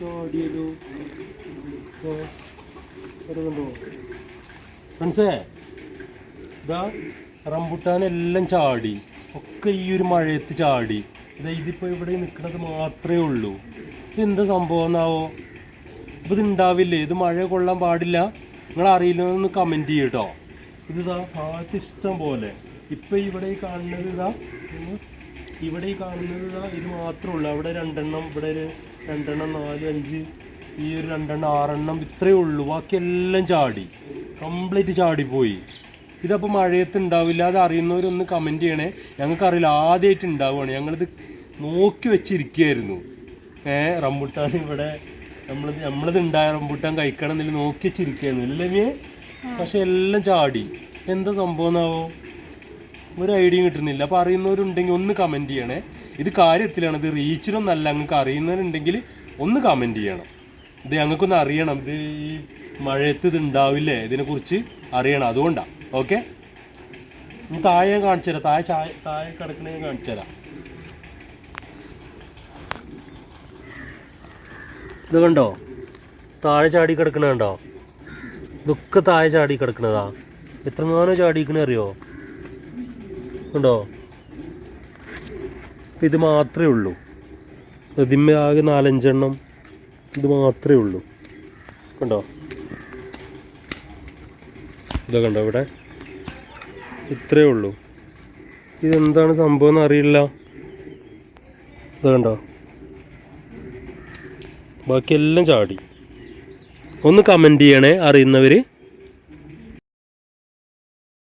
ചാടിയല്ലോ ഫ്രണ്ട്സേ ഇതാ റംബുട്ടാനെല്ലാം ചാടി. ഒക്കെ ഈ ഒരു മഴയത്ത് ചാടി. ഇതാ ഇതിപ്പോൾ ഇവിടെ നിൽക്കുന്നത് മാത്രമേ ഉള്ളൂ. ഇതെന്താ സംഭവം എന്നാവോ അപ്പോൾ ഇത് ഉണ്ടാവില്ലേ ഇത് മഴ കൊള്ളാൻ പാടില്ല. നിങ്ങൾ അറിയില്ലെന്ന് കമന്റ് ചെയ്യട്ടോ ഇതാ ഭാഗത്ത് ഇഷ്ടം പോലെ. ഇപ്പം ഇവിടെ ഈ കാണുന്നത് ഇതാ ഇവിടെ ഈ കാണുന്നത് ഇതാ ഇത് മാത്രമേ ഉള്ളൂ. അവിടെ രണ്ടെണ്ണം ഇവിടെ ഒരു രണ്ടെണ്ണം നാല് അഞ്ച് ഈ ഒരു രണ്ടെണ്ണം ആറെണ്ണം ഇത്രയേ ഉള്ളൂ. ബാക്കിയെല്ലാം ചാടി. കംപ്ലീറ്റ് ചാടിപ്പോയി ഇതപ്പോൾ മഴയത്ത് ഉണ്ടാവില്ല അത് അറിയുന്നവരൊന്ന് കമന്റ് ചെയ്യണേ. ഞങ്ങൾക്കറിയില്ല ആദ്യമായിട്ട് ഉണ്ടാവുകയാണ്. ഞങ്ങളിത് നോക്കി വെച്ചിരിക്കുകയായിരുന്നു. ഏ റംബുട്ടാൻ ഇവിടെ നമ്മൾ നമ്മളത് ഉണ്ടായ റംബുട്ടാൻ കഴിക്കണം എന്നില്ല നോക്കി വെച്ചിരിക്കുകയായിരുന്നു. ഇല്ലെങ്കിൽ പക്ഷെ എല്ലാം ചാടി. എന്താ സംഭവം എന്നാവോ? ഒരു ഐഡിയയും കിട്ടുന്നില്ല. അപ്പോൾ അറിയുന്നവരുണ്ടെങ്കിൽ ഒന്ന് കമന്റ് ചെയ്യണേ. ഇത് കാര്യത്തിലാണ്. ഇത് റീച്ചിലൊന്നല്ല. അങ്ങക്ക് അറിയുന്നവരുണ്ടെങ്കിൽ ഒന്ന് കമന്റ് ചെയ്യണം. ഇത് ഞങ്ങൾക്കൊന്ന് അറിയണം. ഇത് ഈ മഴയത്ത് ഇത് ഉണ്ടാവില്ലേ? ഇതിനെക്കുറിച്ച് അറിയണം. അതുകൊണ്ടാണ് ഓക്കെ താഴെ ഞാൻ കാണിച്ചു തരാം. താഴെ ചായ താഴെ കിടക്കണ ഞാൻ കാണിച്ചു തരാം. ഇത് കണ്ടോ? താഴെ ചാടി കിടക്കണ കണ്ടോ? ഇതൊക്കെ താഴെ ചാടി കിടക്കണതാ. എത്രമാനോ ചാടിക്കണ അറിയോ? ഉണ്ടോ? ഇത് മാത്രമേ ഉള്ളൂ. ഇതിമ്മ ആകെ നാലഞ്ചെണ്ണം. ഇത് മാത്രമേ ഉള്ളൂ. കണ്ടോ? ഇതാ കണ്ടോ ഇവിടെ? ഇത്രയേ ഉള്ളൂ. ഇതെന്താണ് സംഭവം എന്ന് അറിയില്ല ഇതാ കണ്ടോ? ബാക്കിയെല്ലാം ചാടി. ഒന്ന് കമന്റ് ചെയ്യണേ അറിയുന്നവർ